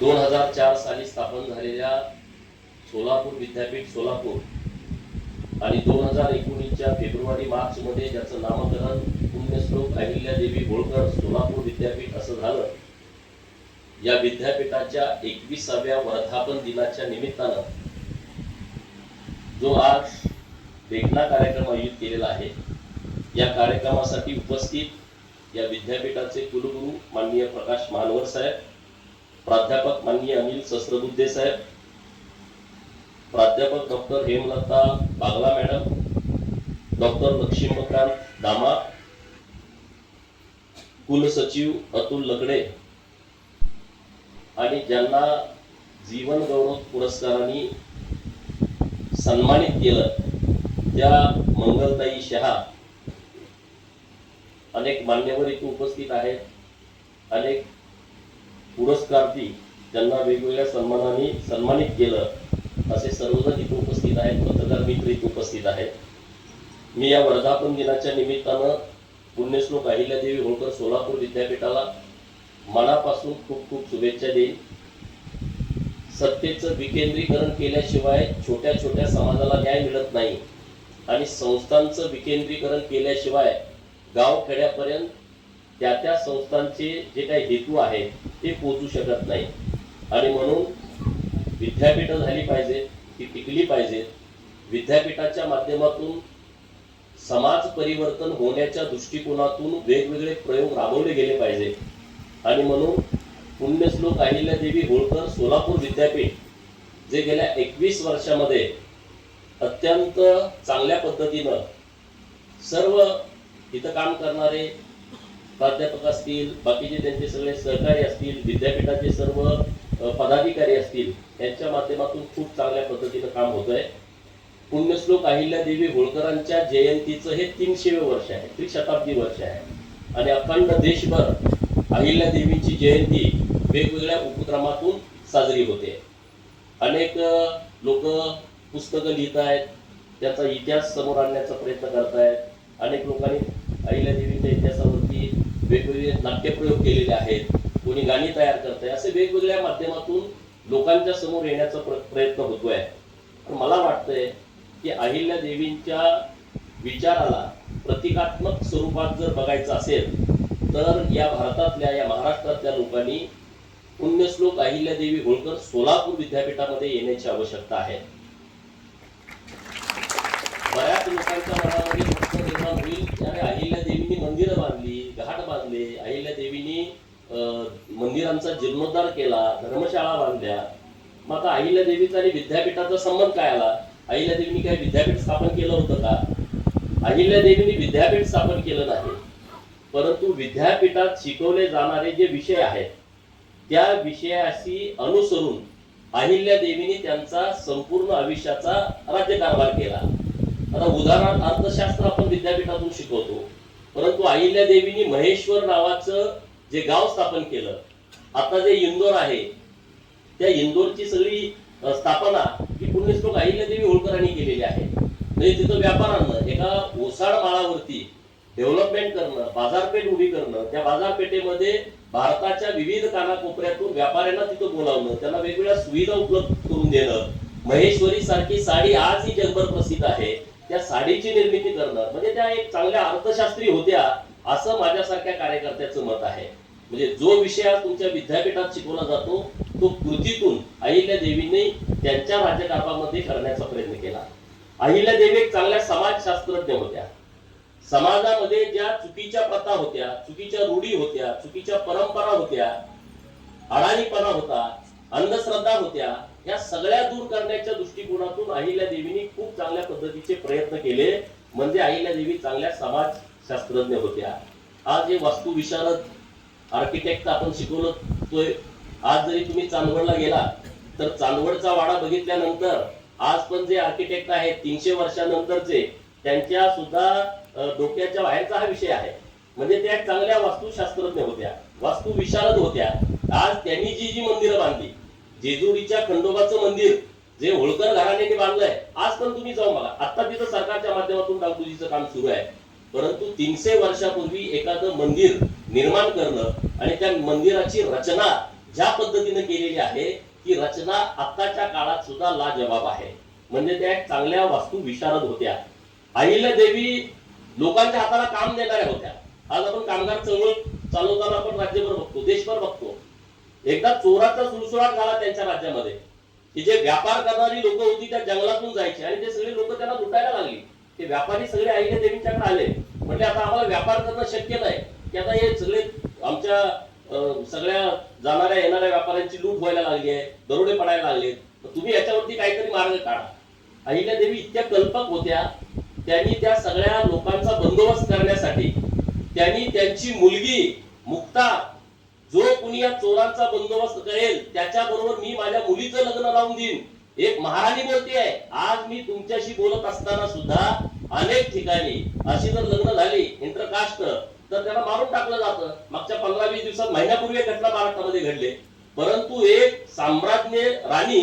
दोन हजार चार साली स्थापन झालेल्या सोलापूर विद्यापीठ सोलापूर आणि दोन हजार एकोणीसच्या फेब्रुवारी मार्च मध्ये ज्याचं नामकरण पुण्यश्लोक अहिल्यादेवी होळकर सोलापूर विद्यापीठ असं झालं. या विद्यापीठाच्या एकविसाव्या वर्धापन दिनाच्या निमित्तानं जो आज वेगळा कार्यक्रम आयोजित केलेला आहे या कार्यक्रमासाठी उपस्थित या विद्यापीठाचे कुलगुरू माननीय प्रकाश मानवर साहेब प्राध्यापक माननीय अनिल सहस्त्रबुद्धे साहेब प्राध्यापक doctor Hemlata Bagla madam doctor Laxmikant Dama कुलसचिव अतुल लकडे आणि ज्यांना जीवन गौरव पुरस्काराने सन्मानित केलं त्या मंगलताई शहा अनेक मान्यवर इथे उपस्थित आहेत अनेक पुरस्कार्थी ज्यांना वेगवेगळ्या सन्मानाने सन्मानित केलं असे सर्वजण इथे उपस्थित आहेत पत्रकार मित्र इथे उपस्थित आहेत. मी या वर्धापन दिनाच्या निमित्तानं पुण्यश्लोक अहिल्यादेवी होळकर सोलापूर विद्यापीठाला मनापासून खूप खूप शुभेच्छा देईन. सत्तेचं विकेंद्रीकरण केल्याशिवाय छोट्या छोट्या समाजाला न्याय मिळत नाही आणि संस्थांचं विकेंद्रीकरण केल्याशिवाय गाव खेड्यापर्यंत त्या त्या संस्थांचे जे काही हेतू आहेत ते पोचू शकत नाही. आणि म्हणून विद्यापीठं झाली पाहिजे ती टिकली पाहिजे. विद्यापीठाच्या माध्यमातून समाज परिवर्तन होण्याच्या दृष्टिकोनातून वेगवेगळे प्रयोग राबवले गेले पाहिजेत आणि म्हणून पुण्यश्लोक अहिल्यादेवी होळकर सोलापूर विद्यापीठ जे गेल्या एकवीस वर्षामध्ये अत्यंत चांगल्या पद्धतीनं सर्व इथं काम करणारे प्राध्यापक असतील बाकीचे त्यांचे सगळे सहकारी असतील विद्यापीठाचे सर्व पदाधिकारी असतील यांच्या माध्यमातून खूप चांगल्या पद्धतीनं काम होत आहे पुण्यश्लोक अहिल्यादेवी होळकरांच्या जयंतीचं हे तीनशेवे वर्ष आहे त्रिशताब्दी वर्ष आहे. आणि अखंड देशभर अहिल्यादेवीची जयंती वेगवेगळ्या उपक्रमातून साजरी होते. अनेक लोक पुस्तकं लिहित आहेत त्याचा इतिहास समोर आणण्याचा प्रयत्न करत आहेत अनेक लोकांनी अहिल्यादेवीच्या इतिहासावर वेगवेगळे नाट्यप्रयोग केलेले आहेत कोणी गाणी तयार करत आहे असे वेगवेगळ्या माध्यमातून लोकांच्या समोर येण्याचा प्र- प्रयत्न होतोय. पण मला वाटतंय की अहिल्यादेवींच्या विचाराला प्रतिकात्मक स्वरूपात जर बघायचं असेल तर या भारतातल्या या महाराष्ट्रातल्या लोकांनी पुण्यश्लोक अहिल्यादेवी होळकर सोलापूर विद्यापीठामध्ये येण्याची आवश्यकता आहे. बऱ्याच लोकांच्या मनामध्ये प्रश्न निर्माण होईल अहिल्यादेवींनी मंदिरं बांधली घाट बांधले. अहिल्यादेवींनी अं, मंदिरांचा जीर्णोद्धार केला धर्मशाळा बांधल्या. मग आता अहिल्यादेवीचा आणि विद्यापीठाचा संबंध काय आला? अहिल्यादेवींनी काय विद्यापीठ स्थापन केलं होतं का? अहिल्यादेवींनी विद्यापीठ स्थापन केलं नाही. परंतु विद्यापीठात शिकवले जाणारे जे विषय आहेत त्या विषयाशी अनुसरून अहिल्यादेवींनी त्यांचा संपूर्ण आयुष्याचा राज्यकारभार केला. आता उदाहरणार्थ अर्थशास्त्र आपण विद्यापीठातून शिकवतो. परंतु अहिल्या देवीनी महेश्वर नावाचं जे गाव स्थापन केलं आता जे इंदोर आहे त्या इंदोरची सगळी स्थापना ही पुण्यश्लोक अहिल्यादेवी होळकरांनी केलेली आहे. म्हणजे तिथं व्यापारानं एका ओसाड माळावरती डेव्हलपमेंट करणं बाजारपेठ उभी करणं त्या बाजारपेठेमध्ये भारताच्या विविध कानाकोपऱ्यातून व्यापाऱ्यांना तिथं बोलावणं त्यांना वेगवेगळ्या सुविधा उपलब्ध करून देणं. महेश्वरी सारखी साडी आजही जगभर प्रसिद्ध आहे. त्या साडीची निर्मिती करणं म्हणजे त्या एक चांगल्या अर्थशास्त्री होत्या असं माझ्यासारख्या कार्यकर्त्याचं मत आहे. म्हणजे जो विषय तुमच्या विद्यापीठात शिकवला जातो तो कृतीतून अहिल्या देवीने त्यांच्या राज्यकारभामध्ये करण्याचा प्रयत्न केला. अहिल्या देवी एक चांगल्या समाजशास्त्रज्ञ होत्या. समाजामध्ये ज्या चुकीच्या प्रथा होत्या चुकीच्या रूढी होत्या चुकीच्या परंपरा होत्या अडाणीपणा होता अंधश्रद्धा होत्या या सगळ्या दूर करण्याच्या दृष्टिकोनातून अहिल्या देवीने खूप चांगल्या पद्धतीचे प्रयत्न केले. म्हणजे अहिल्या देवी चांगल्या समाजशास्त्रज्ञ होत्या. आज जे वास्तू विशारद आर्किटेक्ट आपण शिकवलोय आज जरी तुम्ही चांदवडला गेला तर चांदवडचा वाडा बघितल्यानंतर आज पण जे आर्किटेक्ट आहेत तीनशे वर्षानंतरचे त्यांच्या सुद्धा डोक्याच्या बाहेरचा हा विषय आहे. म्हणजे त्या चांगल्या वास्तुशास्त्रज्ञ होत्या वास्तू विशारद होत्या. आज त्यांनी जी जी मंदिरं बांधली जेजुरीच्या खंडोबाचं मंदिर जे होळकर घराण्याने बांधलंय. आज पण तुम्ही जाऊ बघा. आता तिथं सरकारच्या माध्यमातून डागडुजीचं काम सुरू आहे. परंतु तीनशे वर्षापूर्वी एखादं मंदिर निर्माण करणं आणि त्या मंदिराची रचना ज्या पद्धतीने केलेली आहे ती रचना आत्ताच्या काळात सुद्धा लाजवाब आहे. म्हणजे त्या एक चांगल्या वास्तू विशारद होत्या. अहिल्या देवी लोकांच्या हाताला काम देणाऱ्या होत्या. आज आपण कामगार चळवळ चालवताना आपण राज्यभर बघतो देशभर बघतो. एकदा चोराचा सुळसुळाट झाला त्यांच्या राज्यामध्ये. की जे व्यापार करणारी लोक होती त्या जंगलातून जायची. आणि ते सगळे लोक त्यांना लुटायला लागली. ते व्यापारी सगळे आईने देवींच्याकडे आले. म्हणजे आता आम्हाला व्यापार करणं शक्य नाही. की आता हे सगळे आमच्या सगळ्या जाणाऱ्या येणाऱ्या व्यापाऱ्यांची लूट व्हायला लागली आहे. दरोडे पडायला लागले तुम्ही याच्यावरती काहीतरी मार्ग काढा. अहिल्या देवी इतक्या कल्पक होत्या. त्यांनी त्या सगळ्या लोकांचा बंदोबस्त करण्यासाठी त्यांनी त्यांची मुलगी मुक्ता जो कुणी या चोरांचा बंदोबस्त करेल त्याच्या बरोबर मी माझ्या मुलीचं लग्न लावून देईन. एक महाराणी बोलते आहे आज मी तुमच्याशी बोलत असताना सुद्धा अनेक ठिकाणी अशी जर लग्न झाली इंटरकास्ट तर त्याला मारून टाकलं जातं. मागच्या पंधरा वीस दिवसात महिन्यापूर्वी घटना महाराष्ट्रामध्ये घडले. परंतु एक साम्राज्ञ राणी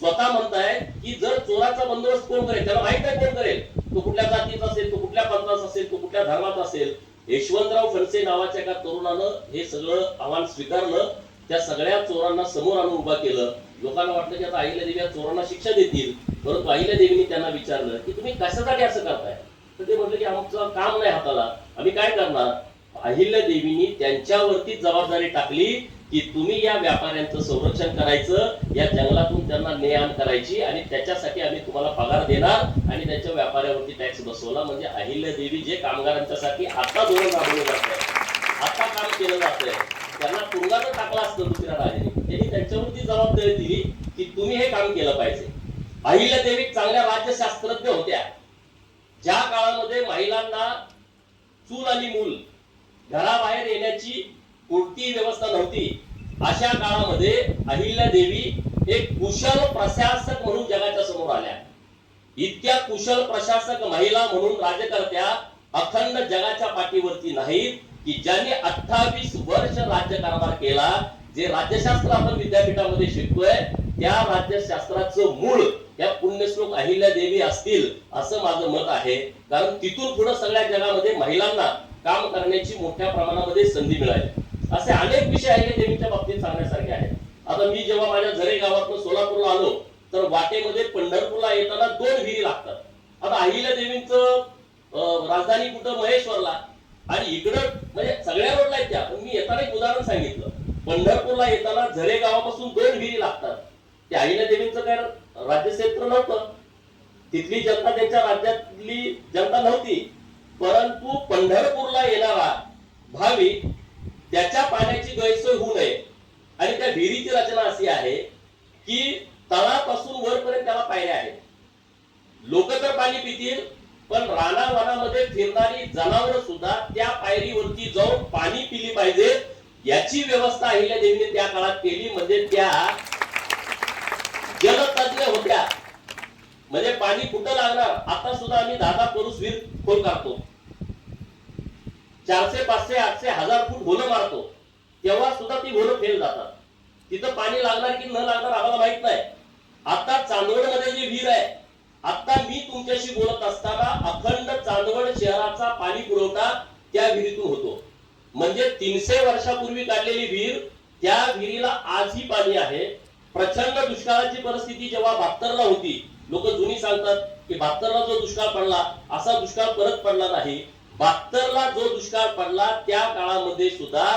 स्वतः म्हणताय की जर चोराचा बंदोबस्त कोण करेल? त्याला माहीत आहे कोण करेल? तो कुठल्या जातीचा असेल तो कुठल्या पंथाचा असेल तो कुठल्या धर्माचा असेल. यशवंतराव फणसे नावाच्या एका तरुणानं हे सगळं आव्हान स्वीकारलं. त्या सगळ्या चोरांना समोर आणून उभा केलं. लोकांना वाटलं की आता अहिल्या देवी या चोरांना शिक्षा देतील. परंतु अहिल्या देवीने त्यांना विचारलं की तुम्ही कशासाठी असं करताय? तर ते म्हटलं की आमचं काम नाही हाताला. आम्ही काय करणार? अहिल्या देवीनी त्यांच्यावरती जबाबदारी टाकली. की तुम्ही या व्यापाऱ्यांचं संरक्षण करायचं या जंगलातून त्यांना ने आण करायची आणि त्याच्यासाठी आम्ही तुम्हाला पगार देणार आणि त्यांच्या व्यापाऱ्यावरती टॅक्स बसवला. म्हणजे अहिल्या देवी जे कामगारांच्यासाठी आता धोरण राबवलं जात आहे आता काम केलं जात आहे त्यांना तुरुंगात टाकला असतं दुसऱ्या राजाने त्यांनी त्यांच्यावरती जबाबदारी दिली की तुम्ही हे काम केलं पाहिजे. अहिल्या देवी चांगल्या राज्यशास्त्रज्ञ होत्या. ज्या काळामध्ये महिलांना चूल आणि मूल घराबाहेर येण्याची कोणतीही व्यवस्था नव्हती. अशा काळामध्ये अहिल्या देवी एक कुशल प्रशासक म्हणून जगाच्या समोर आल्या. इतक्या कुशल प्रशासक महिला म्हणून राज्यकर्त्या अखंड जगाच्या पाठीवरती नाहीत की ज्यांनी अठ्ठावीस वर्ष राज्यकारभार केला जे राज्यशास्त्र आपण विद्यापीठामध्ये शिकतोय त्या राज्यशास्त्राचं मूळ या पुण्यश्लोक अहिल्या देवी असतील असं माझं मत आहे. कारण तिथून पुढे सगळ्या जगामध्ये महिलांना काम करण्याची मोठ्या प्रमाणामध्ये संधी मिळाली. असे अनेक विषय अहिल्या देवीच्या बाबतीत सांगण्यासारखे आहेत. आता मी जेव्हा माझ्या झरे गावातून सोलापूरला आलो तर वाटेमध्ये पंढरपूरला येताना दोन विहिरी लागतात. आता अहिल्या देवींचं राजधानी कुठं? महेश्वरला. आणि इकडं म्हणजे सगळ्या रोडला आहेत त्या पण मी येताना एक उदाहरण सांगितलं. पंढरपूरला येताना झरे गावापासून दोन विहिरी लागतात. ते अहिल्या देवींचं काय राज्यक्षेत्र नव्हतं. तिथली जनता त्यांच्या राज्यातली जनता नव्हती. परंतु पंढरपूरला येणारा भाविक त्याच्या पाण्याची गैरसोय होऊ नये. आणि त्या विहिरीची रचना अशी आहे की तळापासून वरपर्यंत त्याला पायऱ्या आहेत. लोक तर पाणी पितील पण रानावनामध्ये फिरणारी जनावर सुद्धा त्या पायरीवरती जाऊन पाणी पिली पाहिजे. याची व्यवस्था अहिल्या देवीने त्या काळात केली म्हणजे त्या जलतज्ञ होत्या. म्हणजे पाणी कुठं लागणार? आता सुद्धा आम्ही दादा दहा परुस खोल काढतो. चारशे पाचशे आठशे हजार फूट भोलं मारतो. तेव्हा सुद्धा ती भोलं फेल जातात. तिथं पाणी लागणार की न लागणार आम्हाला माहीत नाही. आता चांदवडमध्ये जी विहीर आहे आता मी तुमच्याशी बोलत असताना अखंड चांदवड शहराचा पाणी पुरवठा त्या विहिरीतून होतो. म्हणजे तीनशे वर्षापूर्वी काढलेली विहीर त्या विहिरीला आजही पाणी आहे. प्रचंड दुष्काळाची परिस्थिती जेव्हा बहात्तरला होती लोक जुनी सांगतात की बहात्तरला जो दुष्काळ पडला असा दुष्काळ परत पडला नाही. बहात्तरला जो दुष्काळ पडला त्या काळामध्ये सुद्धा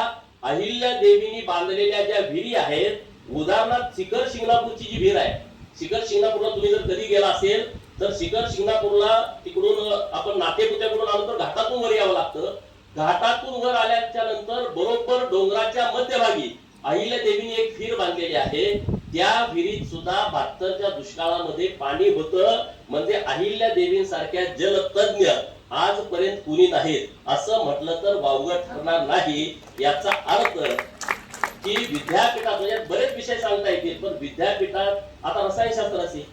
अहिल्या देवीनी बांधलेल्या ज्या विहिरी आहेत उदाहरणार्थ शिखर शिंगणापूरची जी विहीर आहे शिखर शिंगणापूरला तुम्ही जर कधी गेला असेल तर शिखर शिंगणापूरला तिकडून आपण नातेपुत्याकडून आलो तर घाटातून वर यावं लागतं. घाटातून वर आल्याच्यानंतर बरोबर डोंगराच्या मध्यभागी अहिल्या देवीने एक फिर बांधलेली आहे. त्या विहिरीत सुद्धा बहात्तरच्या दुष्काळामध्ये पाणी होतं. म्हणजे अहिल्या देवींसारख्या जलतज्ञ आजपर्यंत कुणी नाहीत. असं म्हटलं तर वावगं ठरणार नाही. याचा अर्थ की विद्यापीठात म्हणजे बरेच विषय सांगता येतील पण विद्यापीठात आता रसायनशास्त्र असेल.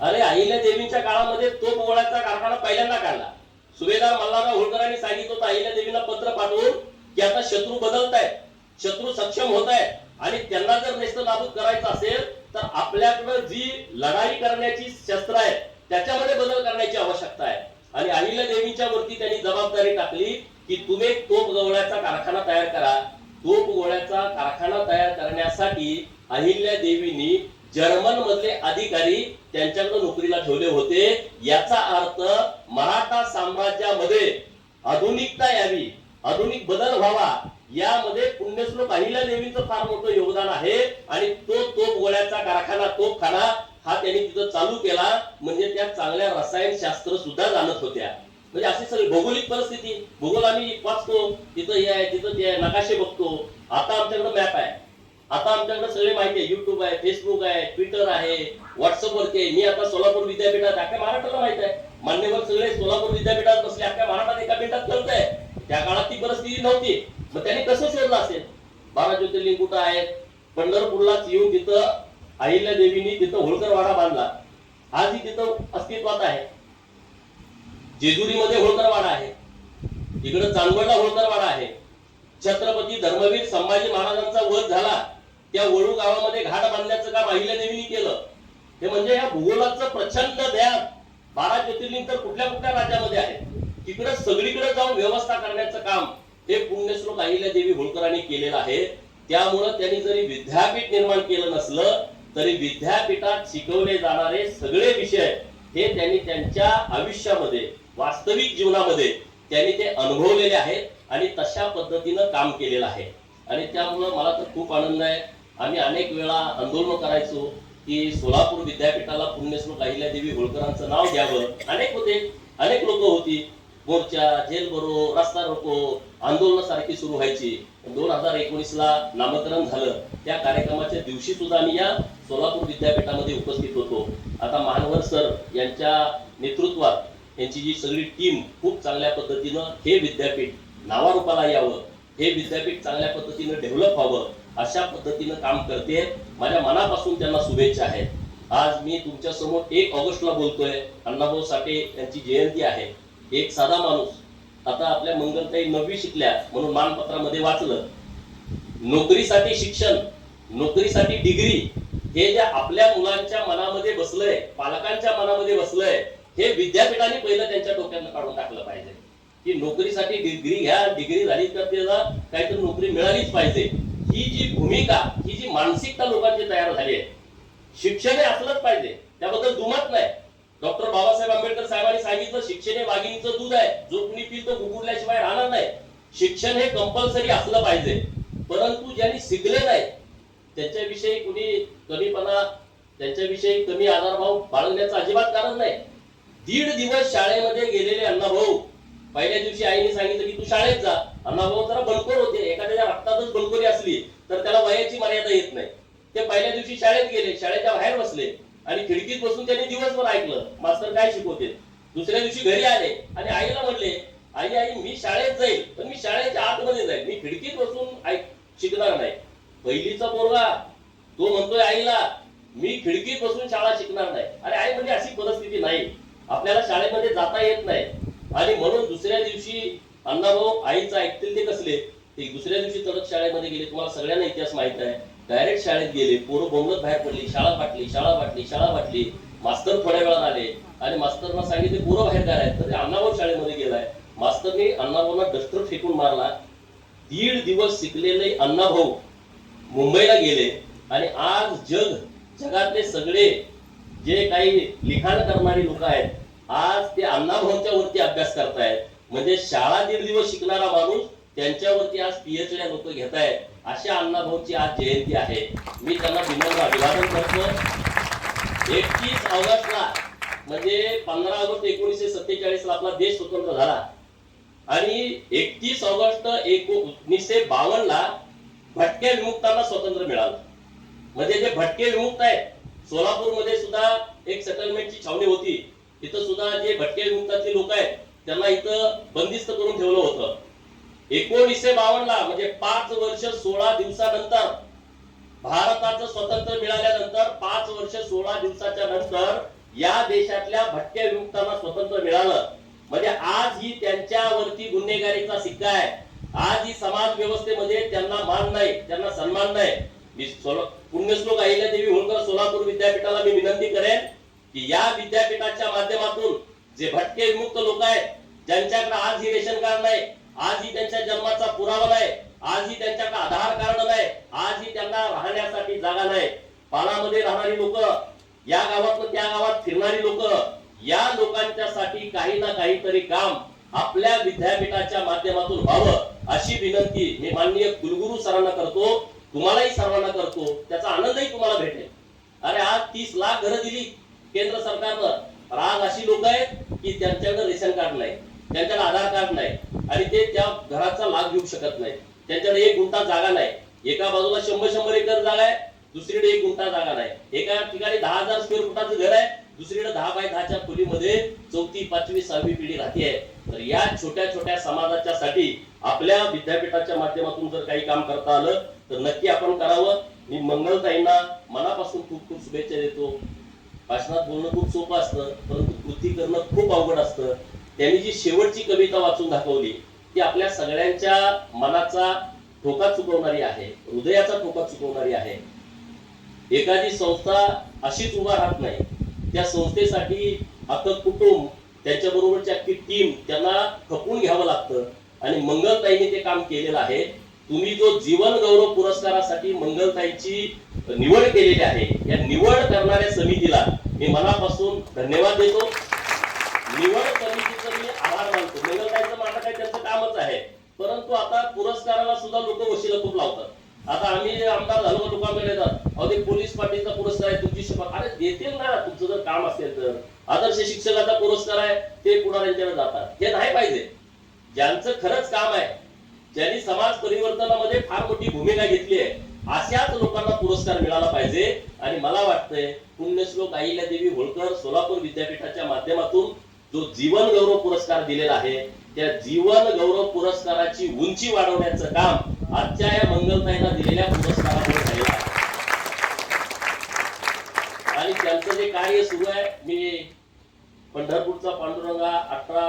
अरे अहिल्या देवींच्या काळामध्ये तो पोवळ्याचा कारखाना पहिल्यांदा काढला. सुभेदार मल्हारराव होळकरांनी सांगितलं होतं अहिल्या देवीला पत्र पाठवून की आता शत्रू बदलत आहेत शत्रू सक्षम होत आहेत आणि त्यांना जर नेस्त नाबूद करायचं असेल तर आपल्याकडं जी लढाई करण्याची शस्त्र आहेत त्याच्यामध्ये बदल करण्याची आवश्यकता आहे. आणि अहिल्या देवींच्या वरती त्यांनी जबाबदारी टाकली की तुम्ही तोप गवळ्याचा कारखाना तयार करा. तोप गोळ्याचा कारखाना तयार करण्यासाठी अहिल्या देवींनी जर्मन मधले अधिकारी त्यांच्याकडे नोकरीला ठेवले होते. याचा अर्थ मराठा साम्राज्यामध्ये आधुनिकता यावी आधुनिक बदल व्हावा यामध्ये पुण्यश्लोक अहिल्या देवीचं फार मोठं योगदान आहे. आणि तो तोप गोळ्याचा कारखाना तोपखाना हा त्यांनी तिथं चालू केला म्हणजे त्या चांगल्या रसायनशास्त्र सुद्धा जाणत होत्या. म्हणजे अशी सगळी भौगोलिक परिस्थिती. भूगोल आम्ही वाचतो तिथं हे आहे तिथं ते आहे नकाशे बघतो. आता आमच्याकडे मॅप आहे. आता आमच्याकडे सगळे माहिती आहे युट्यूब आहे फेसबुक आहे ट्विटर आहे व्हॉट्सअपवरती आहे. मी आता सोलापूर विद्यापीठात अख्ख्या महाराष्ट्राला माहीत आहे. मान्यवर सगळे सोलापूर विद्यापीठात बसले अख्ख्या महाराष्ट्रात एका मिनिटात कळतंय त्या काळात ती परिस्थिती नव्हती. मग त्यांनी कसं शोधलं असेल? बारा ज्योतिर्लिंग कुठं आहेत? पंढरपूरलाच येऊन तिथं अहिल्या देवीनी तिथं होळकर वाडा बांधला. आजही तिथं अस्तित्वात आहे. जेजुरीमध्ये होळकर वाडा आहे. इकडं चांदवडला होळकर वाडा आहे. छत्रपती धर्मवीर संभाजी महाराजांचा वध झाला. त्या वळू गावामध्ये घाट बांधण्याचं काम अहिल्या देवीनी केलं. हे म्हणजे या भूगोलाचं प्रचंड ध्यान बारा ज्योतिर्लिंग तर कुठल्या कुठल्या राज्यामध्ये आहे. तिकडे सगळीकडे जाऊन व्यवस्था करण्याचं काम हे पुण्यश्लोक अहिल्या देवी होळकरांनी केलेलं आहे. त्यामुळं त्यांनी जरी विद्यापीठ निर्माण केलं नसलं तरी विद्यापीठात शिकवले जाणारे सगळे विषय हे त्यांनी त्यांच्या आयुष्यामध्ये वास्तविक जीवनामध्ये त्यांनी ते अनुभवलेले आहेत आणि तशा पद्धतीनं काम केलेलं आहे. आणि त्यामुळं मला तर खूप आनंद आहे. आम्ही अनेक वेळा आंदोलन करायचो की सोलापूर विद्यापीठाला पुण्यश्लोक अहिल्यादेवी होळकरांचं नाव द्यावं. अनेक होते. अनेक लोक होती. मोर्चा जेल भरो रस्ता रोको आंदोलन सारखी सुरू व्हायची. दोन हजार एकोणीस ला नामकरण झालं. त्या कार्यक्रमाच्या दिवशी सुद्धा आम्ही या सोलापूर विद्यापीठामध्ये उपस्थित होतो. आता मानवर सर यांच्या नेतृत्वात यांची जी सगळी टीम खूप चांगल्या पद्धतीनं हे विद्यापीठ नावारूपाला यावं हे विद्यापीठ चांगल्या पद्धतीनं डेव्हलप व्हावं अशा पद्धतीनं काम करते माझ्या मनापासून त्यांना शुभेच्छा आहेत. आज मी तुमच्यासमोर एक ऑगस्टला बोलतोय. अण्णाभाऊ साठे यांची जयंती आहे. एक साधा माणूस. आता आपल्या मंगलताई नववी शिकल्या म्हणून मानपत्रामध्ये वाचलं. नोकरीसाठी शिक्षण नोकरीसाठी डिग्री हे जे आपल्या मुलांच्या मनामध्ये बसलंय पालकांच्या मनामध्ये बसलंय हे विद्यापीठाने पहिलं त्यांच्या डोक्यात काढून टाकलं पाहिजे. की नोकरीसाठी डिग्री घ्या डिग्री झाली तर त्याला काहीतरी नोकरी मिळालीच पाहिजे. ही जी भूमिका ही जी मानसिकता लोकांची तयार झाली आहे शिक्षण हे असलंच पाहिजे. त्याबद्दल दुमत नाही. डॉक्टर बाबासाहेब आंबेडकर साहेबांनी सांगितलं शिक्षण हे वाघिणीचं दूध आहे. जो कुणी पितो गुगुरल्याशिवाय राहणार नाही. शिक्षण हे कंपल्सरी असलं पाहिजे. परंतु ज्यांनी शिकले नाही त्यांच्याविषयी कुणी कमीपणा त्यांच्याविषयी कमी आधारभाव बाळगण्याचं अजिबात कारण नाही. दीड दिवस शाळेमध्ये गेलेले अण्णाभाऊ पहिल्या दिवशी आईने सांगितलं की तू शाळेत जा. अण्णाभाऊ जरा बलकोर होते. एखाद्याच्या रक्तातच बलकोरी असली तर त्याला वयाची मर्यादा येत नाही. ते पहिल्या दिवशी शाळेत गेले शाळेच्या बाहेर बसले आणि खिडकीत बसून त्यांनी दिवसभर ऐकलं. मास्तर काय शिकवते? दुसऱ्या दिवशी घरी आले आणि आईला म्हणले आई आई मी शाळेत जाईल पण मी शाळेच्या आतमध्ये जाईल मी खिडकीत बसून ऐक शिकणार नाही. पहिलीचा पोरगा तो म्हणतोय आईला मी खिडकीत बसून शाळा शिकणार नाही. अरे आई म्हणजे अशी परिस्थिती नाही. आपल्याला शाळेमध्ये जाता येत नाही. आणि म्हणून दुसऱ्या दिवशी अण्णाभाऊ आईचं ऐकतील ते कसले? ते दुसऱ्या दिवशी तरच शाळेमध्ये गेले. तुम्हाला सगळ्यांना इतिहास माहीत आहे. डायरेक्ट शाळेत गेले. पोरं बोंबलत बाहेर पडली. शाळा फाटली शाळा फाटली शाळा फाटली. मास्तर थोड्या वेळात आले. आणि मास्तरना सांगितले पोरं बाहेर काय तर ते अण्णाभाऊ शाळेमध्ये गेलाय. मास्तरने अण्णाभाऊना डस्टर फेकून मारला. दीड दिवस शिकलेले अण्णाभाऊ मुंबईला गेले. आणि आज जग जगातले सगळे जे काही लिखाण करणारी लोक आहेत आज ते अण्णाभाऊंच्या वरती अभ्यास करतायत. म्हणजे शाळा दीड दिवस शिकणारा माणूस त्यांच्यावरती आज पीएचडी लोक घेत आहेत अशा अण्णाभाऊची आज जयंती आहे. मी त्यांना विनम्र अभिवादन करतो एकतीस ऑगस्टला म्हणजे पंधरा ऑगस्ट एकोणीसशे सत्तेचाळीस ला आपला देश स्वतंत्र झाला. आणि एकतीस ऑगस्ट एकोणीसशे बावन्न ला भटके विमुक्तांना स्वातंत्र्य मिळालं. म्हणजे जे भटके विमुक्त आहेत सोलापूरमध्ये सुद्धा एक सेटलमेंटची छावणी होती. तिथं सुद्धा जे भटके विमुक्ताचे लोक आहेत त्यांना इथं बंदिस्त करून ठेवलं होतं. एकोणीसशे बावन्न ला म्हणजे पाच वर्ष सोळा दिवसानंतर भारताचं स्वातंत्र्य मिळाल्यानंतर पाच वर्ष सोळा दिवसाच्या नंतर या देशातल्या भटक्या विमुक्तांना स्वातंत्र्य मिळालं. म्हणजे आज ही त्यांच्यावरती गुन्हेगारीचा सिक्का आहे. आज ही समाज व्यवस्थेमध्ये त्यांना मान नाही त्यांना सन्मान नाही. मी पुण्यश्लोक अहिल्या देवी होळकर सोलापूर विद्यापीठाला मी विनंती करेन की या विद्यापीठाच्या माध्यमातून जे भटके विमुक्त लोक आहेत ज्यांच्याकडे आज ही रेशन कार्ड नाही आज ही त्यांच्या जन्माचा पुरावा नाही आज ही त्यांच्याकडे आधार कार्ड नाही आजही त्यांना राहण्यासाठी जागा नाही. पानामध्ये राहणारी लोक या गावात त्या गावात फिरणारी लोक या लोकांच्यासाठी काही ना काहीतरी काम आपल्या विद्यापीठाच्या माध्यमातून व्हावं. अशी विनंती मी माननीय कुलगुरू सरांना करतो तुम्हालाही सर्वांना करतो त्याचा आनंदही तुम्हाला भेटेल. अरे आज तीस लाख घरं दिली केंद्र सरकारनं. राग आज अशी लोक आहेत की त्यांच्याकडे रेशन कार्ड नाही त्यांच्याकडे आधार कार्ड नाही आणि ते त्या घराचा लाभ घेऊ शकत नाही. त्यांच्याकडे एक गुंठा जागा नाही. एका बाजूला शंभर शंभर एकर जागा आहे दुसरीकडे एक गुंठा जागा नाही. एका ठिकाणी दहा हजार स्क्वेअर फुटाचं घर आहे दुसरीकडे दहा बाय दहाच्या मध्ये चौथी पाचवी सहावी पिढी राहते आहे तर या छोट्या छोट्या समाजाच्या साठी आपल्या विद्यापीठाच्या माध्यमातून जर काही काम करता आलं तर नक्की आपण करावं. मी मंगलताईंना मनापासून खूप खूप शुभेच्छा देतो. भाषणात बोलणं खूप सोपं असतं परंतु कृती करणं खूप अवघड असतं. त्यांनी जी शेवटची कविता वाचून दाखवली ती आपल्या सगळ्यांच्या मनाचा ठोका चुकवणारी आहे हृदयाचा ठोका चुकवणारी आहे. एखादी संस्था अशीच उभा राहत नाही त्या संस्थेसाठी आपलं कुटुंब त्याच्याबरोबरची अख्खी टीम त्यांना खपून घ्यावं लागतं. आणि मंगलताईने ते काम केलेलं आहे. तुम्ही जो जीवन गौरव पुरस्कारासाठी मंगलताईची निवड केलेली आहे या निवड करणाऱ्या समितीला मी मनापासून धन्यवाद देतो. निवड समितीचं मी आभार मानतो. मंगलताईचं माझं काही त्यांचं कामच आहे. परंतु आता पुरस्काराला सुद्धा लोक वशिला खूप लावतात. आता आम्ही आमदार झालो लोकांकडे येतात अहो ते पोलीस पाटीलचा पुरस्कार आहे तुमची शपथ. अरे देतील ना. तुमचं जर काम असेल तर. आदर्श शिक्षकाचा पुरस्कार आहे ते पुढाऱ्यांच्याकडे जातात. हे नाही पाहिजे. ज्यांचं खरंच काम आहे ज्यांनी समाज परिवर्तनामध्ये फार मोठी भूमिका घेतली आहे अशाच लोकांना पुरस्कार मिळाला पाहिजे. आणि मला वाटतंय पुण्यश्लोक आईला देवी होळकर सोलापूर विद्यापीठाच्या माध्यमातून जो जीवन गौरव पुरस्कार दिलेला आहे त्या जीवन गौरव पुरस्काराची उंची वाढवण्याचं काम आजच्या या मंगलताईला दिलेल्या पुरस्कारामुळे झालेलं आहे. आणि त्यांचं जे कार्य सुरू आहे मी पंढरपूरचा पांडुरंगा अठरा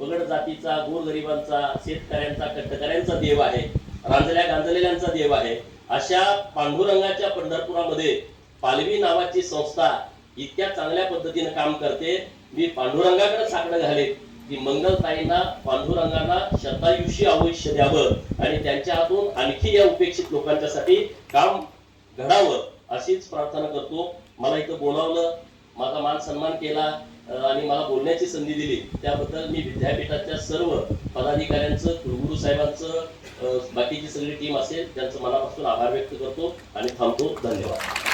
पगड जातीचा गोरगरिबांचा शेतकऱ्यांचा कष्टकऱ्यांचा देव आहे रांजल्या गांजलेल्यांचा देव आहे. अशा पांडुरंगाच्या पंढरपुरामध्ये पालवी नावाची संस्था इतक्या चांगल्या पद्धतीने काम करते. मी पांडुरंगाकडे साकडं घाले की मंगलताईंना पांडुरंगांना शतायुषी आयुष्य द्यावं आणि त्यांच्या हातून आणखी या उपेक्षित लोकांच्यासाठी काम घडावं अशीच प्रार्थना करतो. मला इथं बोलावलं माझा मान सन्मान केला. आणि मला बोलण्याची संधी दिली. त्याबद्दल मी विद्यापीठाच्या सर्व पदाधिकाऱ्यांचं कुलगुरू साहेबांचं बाकीची सगळी टीम असेल त्यांचं मनापासून आभार व्यक्त करतो आणि थांबतो. धन्यवाद.